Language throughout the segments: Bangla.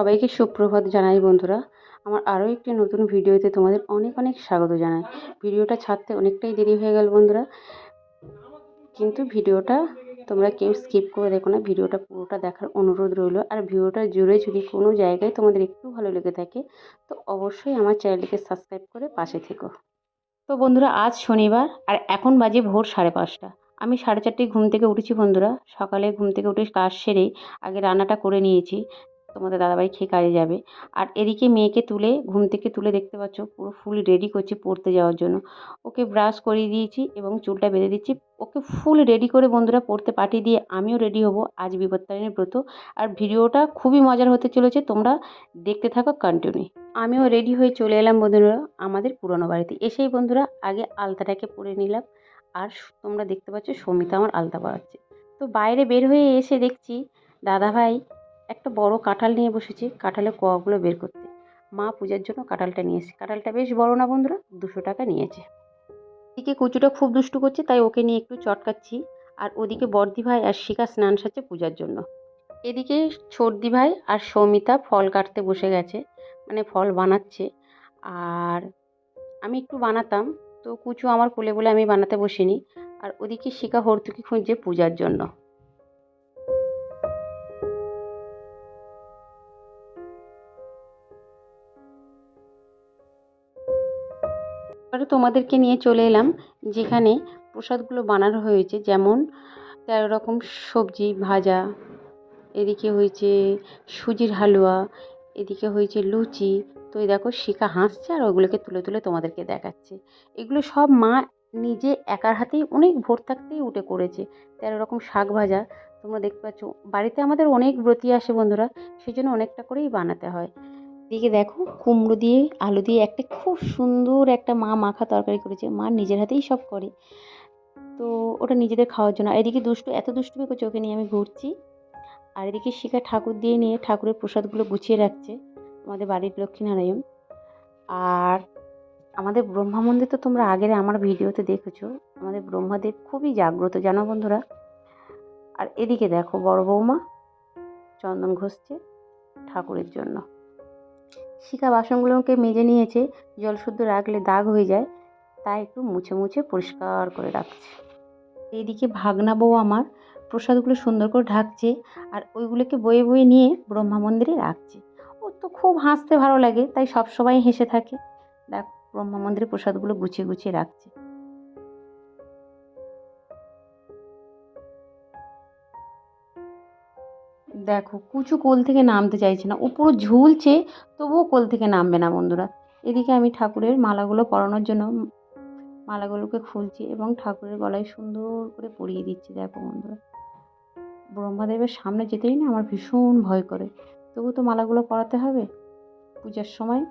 সবাইকে সুপ্রভাত জানাই বন্ধুরা। আমার আরও একটি নতুন ভিডিওতে তোমাদের অনেক অনেক স্বাগত জানাই। ভিডিওটা ছাড়তে অনেকটাই দেরি হয়ে গেল বন্ধুরা। কিন্তু ভিডিওটা তোমরা কেউ স্কিপ করে দেখো না। ভিডিওটা পুরোটা দেখার অনুরোধ রইল। আর ভিডিওটা জুড়ে যদি কোনো জায়গায় তোমাদের একটু ভালো লেগে থাকে, তো অবশ্যই আমার চ্যানেলটিকে সাবস্ক্রাইব করে পাশে থেকো। তো বন্ধুরা, আজ শনিবার আর এখন বাজে ভোর সাড়ে পাঁচটা। আমি সাড়ে চারটেয় ঘুম থেকে উঠেছি বন্ধুরা। সকালে ঘুম থেকে উঠে কাজ সেরে আগে রান্নাটা করে নিয়েছি। তোমাদের দাদাভাই খেয়ে কাজে যাবে। আর এদিকে মেয়েকে তুলে, ঘুম থেকে তুলে দেখতে পাচ্ছ, পুরো ফুল রেডি করছি পড়তে যাওয়ার জন্য। ওকে ব্রাশ করিয়ে দিয়েছি এবং চুলটা বেঁধে দিচ্ছি। ওকে ফুল রেডি করে বন্ধুরা পড়তে পাঠিয়ে দিয়ে আমিও রেডি হব আজ বিপত্তারিণীর ব্রত। আর ভিডিওটা খুবই মজার হতে চলেছে, তোমরা দেখতে থাকো কন্টিনিউ আমিও রেডি হয়ে চলে এলাম বন্ধুরা আমাদের পুরনো বাড়িতে। এসেই বন্ধুরা আগে আলতাটাকে পরে নিলাম। আর তোমরা দেখতে পাচ্ছ, সমিতা আমার আলতা পরাচ্ছে। তো বাইরে বের হয়ে এসে দেখছি দাদাভাই একটা বড় কাঁঠাল নিয়ে বসেছি, কাঁঠালের কোয়াগুলো বের করতে। মা পূজার জন্য কাঁঠালটা নিয়েছে কাঁঠালটা বেশ বড় না বন্ধুরা? দুশো টাকা নিয়েছে। এদিকে কুচুটা খুব দুষ্টু করছে, তাই ওকে নিয়ে একটু চটকাচ্ছি। আর ওদিকে বর্দি ভাই আর শিকা স্নান সারছে পূজার জন্য। এদিকে সর্দি ভাই আর সৌমিতা ফল কাটতে বসে গেছে মানে ফল বানাচ্ছে। আর আমি একটু বানাতাম, তো কুচু আমার কোলে বলে আমি বানাতে বসিনি। আর ওদিকে শিকা হর্তুকি খুঁজছে পূজার জন্য। তোমাদেরকে নিয়ে চলে এলাম, যেখানে প্রসাদগুলো বানানো হয়েছে, যেমন তেরো রকম সবজি ভাজা, এদিকে হয়েছে সুজির হালুয়া, এদিকে হয়েছে লুচি, তো এই দেখো শিখা হাসছে আর ওগুলোকে তুলে তুলে তোমাদেরকে দেখাচ্ছে। এগুলো সব মা নিজে একার হাতেই অনেক ভোর থাকতেই উঠে করেছে, তেরো রকম শাক ভাজা, তোমরা দেখতে পাচ্ছ। বাড়িতে আমাদের অনেক ব্রতী আসে বন্ধুরা সেই জন্য অনেকটা করেই বানাতে হয়। এদিকে দেখো কুমড়ো দিয়ে, আলু দিয়ে একটা খুব সুন্দর একটা মা মাখা তরকারি করেছে। মা নিজের হাতেই সব করে। তো ওটা নিজেদের খাওয়ার জন্য। এদিকে দুষ্টু, এত দুষ্টুমি ওকে নিয়ে আমি ঘুরছি। আর এদিকে শিখা ঠাকুর দিয়ে নিয়ে ঠাকুরের প্রসাদগুলো গুছিয়ে রাখছে আমাদের বাড়ির লক্ষ্মীনারায়ণ। আর আমাদের ব্রহ্মা মন্দির তো তোমরা আগের আমার ভিডিওতে দেখেছ। আমাদের ব্রহ্মাদেব খুবই জাগ্রত, জানো বন্ধুরা? আর এদিকে দেখো বড় বৌমা চন্দন ঘষছে ঠাকুরের জন্য। শিখা বাসনগুলোকে মেজে নিয়েছে। জল শুদ্ধ রাখলে দাগ হয়ে যায়, তাই একটু মুছে মুছে পরিষ্কার করে রাখছে। এইদিকে ভাগনা বউ আমার প্রসাদগুলো সুন্দর করে ঢাকছে আর ওইগুলোকে বয়ে বয়ে নিয়ে ব্রহ্মা মন্দিরে রাখছে। ও তো খুব হাসতে ভালো লাগে, তাই সব সময় হেসে থাকে। দেখ, ব্রহ্মা মন্দিরে প্রসাদগুলো গুছিয়ে গুছিয়ে রাখছে। দেখো, কুচু কোল থেকে নামতে চাইছে না। ও পুরো ঝুলছে, তবুও কোল থেকে নামবে না বন্ধুরা। এদিকে আমি ঠাকুরের মালাগুলো পরানোর জন্য মালাগুলোকে খুলছি এবং ঠাকুরের গলায় সুন্দর করে পরিয়ে দিচ্ছি। দেখো বন্ধুরা, ব্রহ্মাদেবের সামনে যেতেই না আমার ভীষণ ভয় করে। তবু তো মালাগুলো পরাতে হবে। পূজার সময়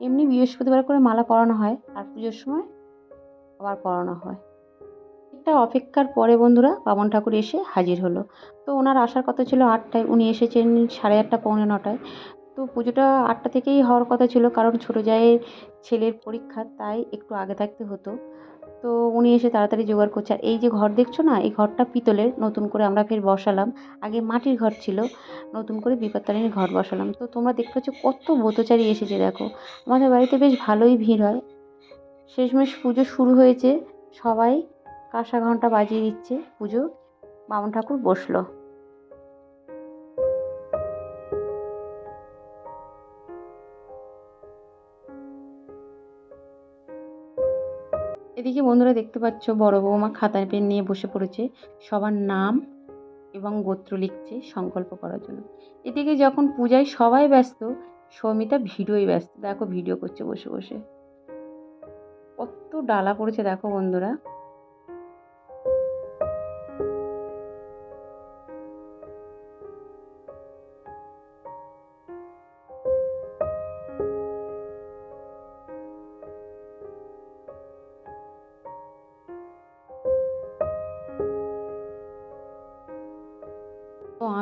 এমনি বৃহস্পতিবার করে মালা পরানো হয়, আর পুজোর সময় আবার পরানো হয়। একটা অপেক্ষার পরে বন্ধুরা বামন ঠাকুর এসে হাজির হলো। তো ওনার আসার কথা ছিল আটটায়, উনি এসেছেন সাড়ে আটটা, পৌনে নটায়। তো পুজোটা আটটা থেকেই হওয়ার কথা ছিল কারণ ছোটো জায়ের ছেলের পরীক্ষা, তাই একটু আগে থাকতে হতো। তো উনি এসে তাড়াতাড়ি জোগাড় করছে। আর এই যে ঘর দেখছ না, এই ঘরটা পিতলের, নতুন করে আমরা ফের বসালাম। আগে মাটির ঘর ছিল, নতুন করে বিপত্তারিণীর ঘর বসালাম। তো তোমরা দেখতে পাচ্ছ কত ব্রতচারী এসেছে, দেখো। আমাদের বাড়িতে বেশ ভালোই ভিড় হয়। শেষমেশ পুজো শুরু হয়েছে, সবাই কাঁসা ঘণ্টা বাজিয়ে দিচ্ছে পুজো। বামন ঠাকুর বসল। এদিকে বন্ধুরা দেখতে পাচ্ছ, বড় বৌমা খাতায় পেন নিয়ে বসে পড়েছে। সবার নাম এবং গোত্র লিখছে সংকল্প করার জন্য। এদিকে যখন পূজায় সবাই ব্যস্ত, সৌমিতা ভিডিওই ব্যস্ত। দেখো, ভিডিও করছে বসে বসে। কত ডালা পড়েছে, দেখো বন্ধুরা।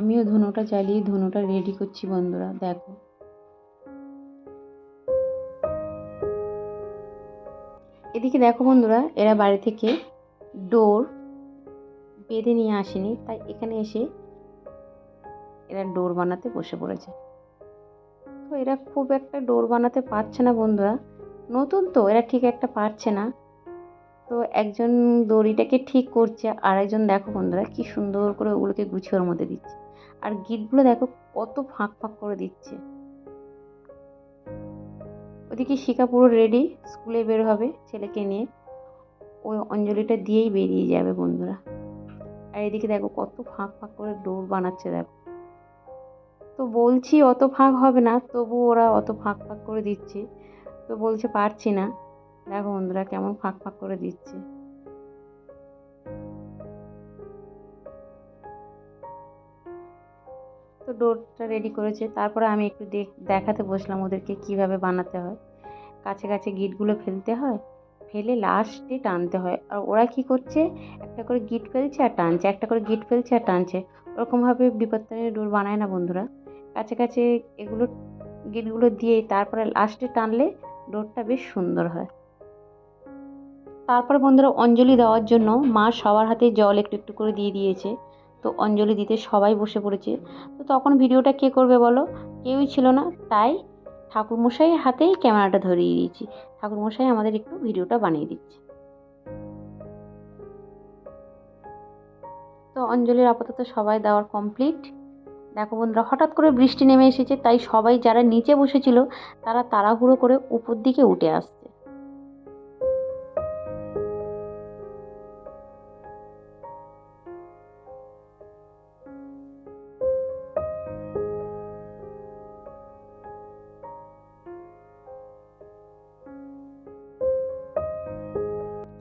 আমিও ধনুটা চালিয়ে ধনুটা রেডি করছি বন্ধুরা, দেখো। এদিকে দেখো বন্ধুরা, এরা বাড়ি থেকে ডোর বেঁধে নিয়ে আসেনি, তাই এখানে এসে এরা ডোর বানাতে বসে পড়েছে। তো এরা খুব একটা ডোর বানাতে পারছে না বন্ধুরা। নতুন তো, এরা ঠিক একটা পারছে না। তো একজন দড়িটাকে ঠিক করছে আর একজন দেখো বন্ধুরা, কি সুন্দর করে ওগুলোকে গুছিয়ে ওর মধ্যে দিচ্ছে। আর গিটগুলো দেখো কত ফাঁক ফাঁক করে দিচ্ছে। ওদিকে শিখা পুরো রেডি স্কুলে বের হবে ছেলেকে নিয়ে। ওই অঞ্জলিটা দিয়েই বেরিয়ে যাবে বন্ধুরা। আর এদিকে দেখো কত ফাঁক ফাঁক করে ডোর বানাচ্ছে দেখো। তো বলছি অত ফাঁক হবে না, তবু ওরা অত ফাঁক ফাঁক করে দিচ্ছে। তো বলছে পারছি না। দেখো বন্ধুরা কেমন ফাঁক ফাঁক করে দিচ্ছে। তো ডোরটা রেডি করেছে। তারপরে আমি একটু দেখাতে বসলাম ওদেরকে কীভাবে বানাতে হয়। কাছে কাছে গিটগুলো ফেলতে হয়, ফেলে লাস্টে টানতে হয়। আর ওরা কি করছে, একটা করে গিট ফেলছে আর টানছে, একটা করে গিট ফেলছে আর টানছে। ওরকমভাবে বিপত্তারের ডোর বানায় না বন্ধুরা। কাছে কাছে এগুলো, গিটগুলো দিয়ে তারপরে লাস্টে টানলে ডোরটা বেশ সুন্দর হয়। তারপরে বন্ধুরা অঞ্জলি দেওয়ার জন্য মা সবার হাতে জল একটু একটু করে দিয়ে দিয়েছে। তো অঞ্জলি দিতে সবাই বসে পড়েছে। তো তখন ভিডিওটা কে করবে বলো? কেউই ছিল না, তাই ঠাকুরমশাইয়ের হাতেই ক্যামেরাটা ধরিয়ে দিয়েছি। ঠাকুরমশাই আমাদের একটু ভিডিওটা বানিয়ে দিচ্ছে। তো অঞ্জলির আপাতত সবাই দেওয়ার কমপ্লিট। দেখো বন্ধুরা, হঠাৎ করে বৃষ্টি নেমে এসেছে, তাই সবাই যারা নিচে বসেছিল, তারা তাড়াহুড়ো করে উপর দিকে উঠে আসছে।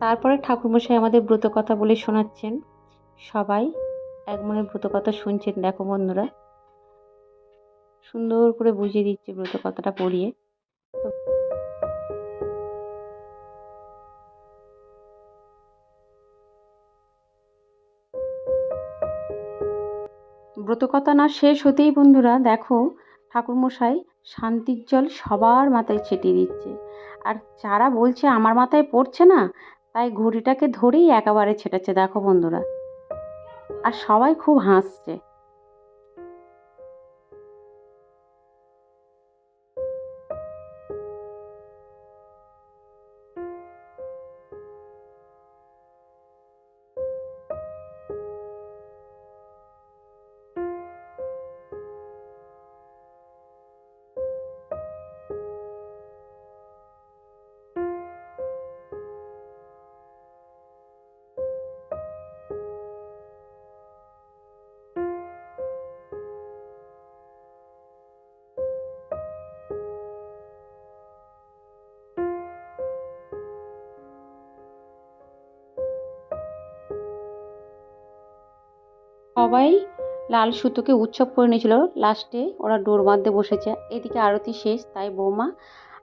তারপরে ঠাকুরমশাই আমাদের ব্রত কথা বলে শোনাচ্ছেন। সবাই এক মনে ব্রত কথা শুনছেন, দেখো বন্ধুরা। সুন্দর করে বুঝিয়ে দিচ্ছে ব্রত কথাটা পড়িয়ে। ব্রতকথা না শেষ হতেই বন্ধুরা, দেখো ঠাকুরমশাই শান্তির জল সবার মাথায় ছিটিয়ে দিচ্ছে। আর যারা বলছে, আমার মাথায় পড়ছে না? তাই ঘড়িটাকে ধরেই একেবারে ছেটাচ্ছে দেখো বন্ধুরা। আর সবাই খুব হাসছে। সবাই লাল সুতোকে উৎসব করে নিয়েছিল। লাস্টে ওরা ডোর বাঁধতে বসেছে। এদিকে আরতি শেষ, তাই বৌমা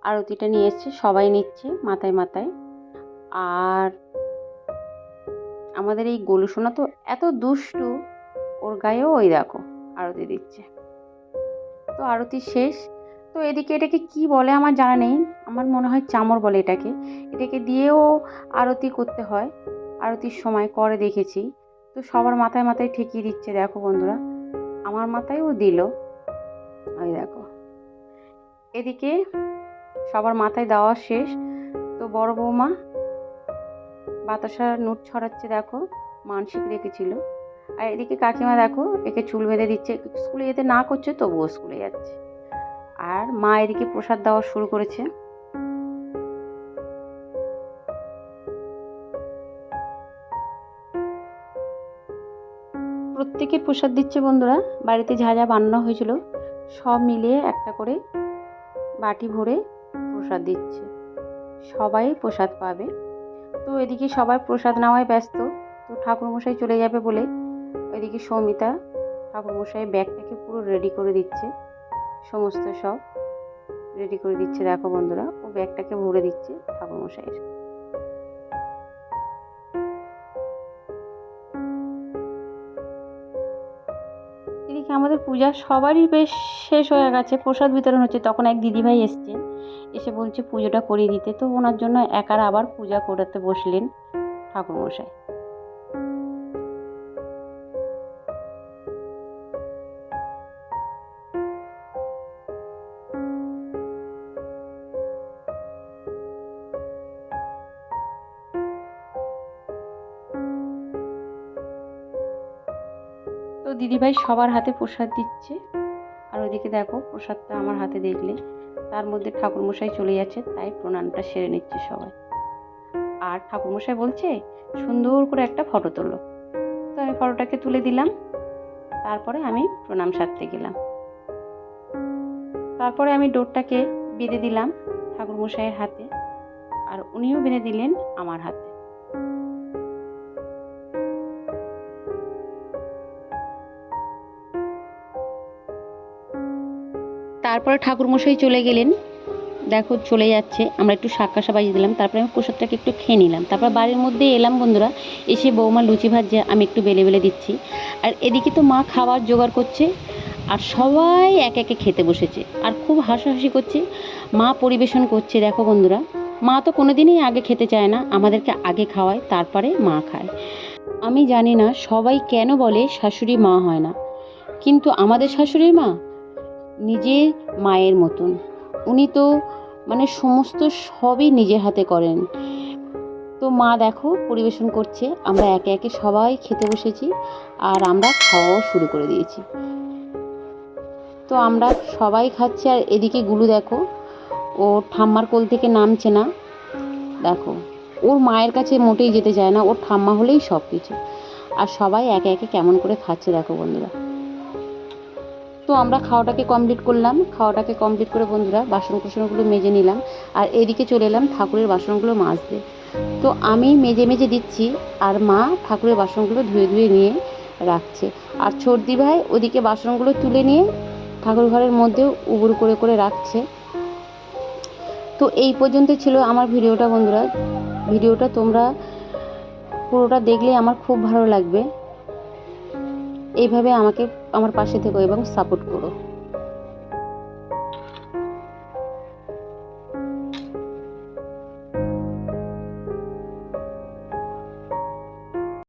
আরতিটা নিয়ে এসছে, সবাই নিচ্ছে মাথায় মাথায়। আর আমাদের এই গোলু সোনা তো এত দুষ্টু, ওর গায়েও ওই দেখো আরতি দিচ্ছে। তো আরতি শেষ। তো এদিকে এটাকে কি বলে আমার জানা নেই। আমার মনে হয় চামর বলে এটাকে। এটাকে দিয়েও আরতি করতে হয়। আরতির সময় করে দেখেছি। তো সবার মাথায় মাথায় ঠিকই দিচ্ছে, দেখো বন্ধুরা। আমার মাথায়ও দিল। আমি দেখো। এদিকে সবার মাথায় দেওয়া শেষ। তো বড় বৌমা বাতাসার নোট ছড়াচ্ছে, দেখো। মানসিক রেখেছিল। আর এদিকে কাকিমা, দেখো, একে চুল বেঁধে দিচ্ছে। স্কুলে যেতে না করছে, তবুও স্কুলে যাচ্ছে। আর মা এদিকে প্রসাদ দেওয়া শুরু করেছে। প্রসাদ দিচ্ছে বন্ধুরা। বাড়িতে যা যা বানানো হয়েছিল, সব মিলিয়ে একটা করে বাটি ভরে প্রসাদ দিচ্ছে। সবাই প্রসাদ পাবে। তো এদিকে সবাই প্রসাদ নেওয়ায় ব্যস্ত। তো ঠাকুরমশাই চলে যাবে বলে এদিকে সৌমিতা ঠাকুরমশাই ব্যাগটাকে পুরো রেডি করে দিচ্ছে। সমস্ত সব রেডি করে দিচ্ছে। দেখো বন্ধুরা, ও ব্যাগটাকে ভরে দিচ্ছে ঠাকুরমশাইয়ের। আমাদের পূজা সবারই বেশ শেষ হয়ে গেছে, প্রসাদ বিতরণ হচ্ছে। তখন এক দিদিভাই এসছে এসে বলছে, পুজোটা করিয়ে দিতে। তো ওনার জন্য একার আবার পূজা করাতে বসলেন ঠাকুরমশাই। দিদিভাই সবার হাতে প্রসাদ দিচ্ছে। আর ওদিকে দেখো, প্রসাদটা আমার হাতে দেখলে তার মধ্যে ঠাকুরমশাই চলে যাচ্ছে, তাই প্রণামটা সেরে নিচ্ছে সবাই। আর ঠাকুরমশাই বলছে, সুন্দর করে একটা ফটো তোলো। তো আমি ফটোটাকে তুলে দিলাম, তারপরে আমি প্রণাম সারতে গেলাম। তারপরে আমি ডোরটাকে বেঁধে দিলাম ঠাকুরমশাইয়ের হাতে, আর উনিও বেঁধে দিলেন আমার হাতে। তারপরে ঠাকুরমশাই চলে গেলেন। দেখো চলে যাচ্ছে। আমরা একটু শাক্কাশা বাজিয়ে দিলাম, তারপরে আমি প্রসাদটাকে একটু খেয়ে নিলাম। তারপর বাড়ির মধ্যে এলাম বন্ধুরা, এসে বৌমা লুচি ভাজছে আমি একটু বেলে বেলে দিচ্ছি। আর এদিকে তো মা খাবার জোগাড় করছে, আর সবাই এক একে খেতে বসেছে, আর খুব হাসাহাসি করছে। মা পরিবেশন করছে, দেখো বন্ধুরা। মা তো কোনোদিনই আগে খেতে চায় না, আমাদেরকে আগে খাওয়ায়, তারপরে মা খায়। আমি জানি না সবাই কেন বলে শাশুড়ি মা হয় না, কিন্তু আমাদের শাশুড়ির মা নিজে মায়ের মতন। উনি তো মানে সমস্ত সবই নিজের হাতে করেন। তো মা দেখো পরিবেশন করছে, আমরা একে একে সবাই খেতে বসেছি আর আমরা খাওয়াও শুরু করে দিয়েছি। তো আমরা সবাই খাচ্ছি আর এদিকে গুলু দেখো, ও ঠাম্মার কোল থেকে নামছে না। দেখো, ওর মায়ের কাছে মোটেই যেতে চায় না, ওর ঠাম্মা হলেই সব কিছু আর সবাই একে একে কেমন করে খাচ্ছে দেখো বন্ধুরা। তো আমরা খাওয়াটাকে কমপ্লিট করলাম। খাওয়াটাকে কমপ্লিট করে বন্ধুরা বাসন কুসনগুলো মেজে নিলাম। আর এদিকে চলে এলাম ঠাকুরের বাসনগুলো মাজতে। তো আমি মেজে মেজে দিচ্ছি আর মা ঠাকুরের বাসনগুলো ধুয়ে ধুয়ে নিয়ে রাখছে। আর ছর্দি ভাই ওদিকে বাসনগুলো তুলে নিয়ে ঠাকুর ঘরের মধ্যে উবুর করে করে রাখছে। তো এই পর্যন্ত ছিল আমার ভিডিওটা বন্ধুরা। ভিডিওটা তোমরা পুরোটা দেখলে আমার খুব ভালো লাগবে। এইভাবে আমাকে আমার পাশে থেকো এবং সাপোর্ট করো।